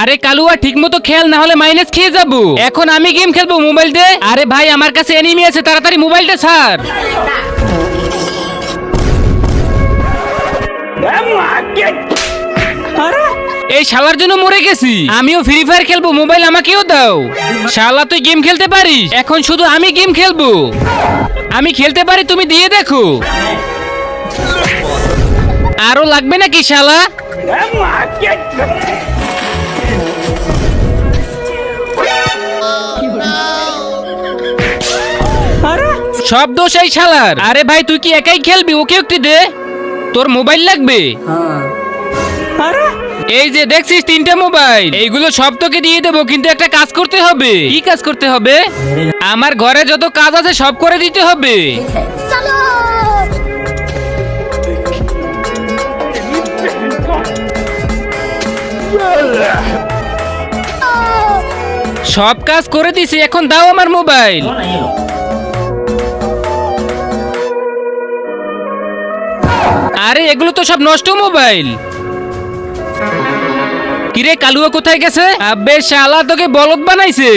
আরে কালুয়া ঠিক মতো খেল, না হলে মাইনাস খেয়ে যাব। এখন আমি গেম খেলব মোবাইল দিয়ে? আরে ভাই, আমার কাছে এনিমি আছে, তাড়াতাড়ি মোবাইলটা ছাড়। এই শালার জন্য মরে গেছি। আমিও ফ্রি ফায়ার খেলব মোবাইল আমাকেও দাও। শালা, তুই গেম খেলতে পারিস? এখন শুধু আমি গেম খেলব। আমি খেলতে পারি, তুমি দিয়ে দেখো। আরও লাগবে নাকি শালা? সব দোষ এই শালার। আরে ভাই তুই কি একাই খেলবি? ওকে একটু দে। তোর মোবাইল লাগবে? এই যে দেখছিস তিনটা মোবাইল। এইগুলো সব তোকে দিয়ে দেবো কিন্তু একটা কাজ করতে হবে। কি কাজ করতে হবে? আমার ঘরে যত কাজ আছে সব করে দিতে হবে। সব কাজ করে দিছি এখন দাও আমার মোবাইল। আরে, এগুলো তো সব নষ্ট মোবাইল। কিরে, কালুয়া কোথায় গেছে? আবে শালা তোকে বলদ বানাইছে।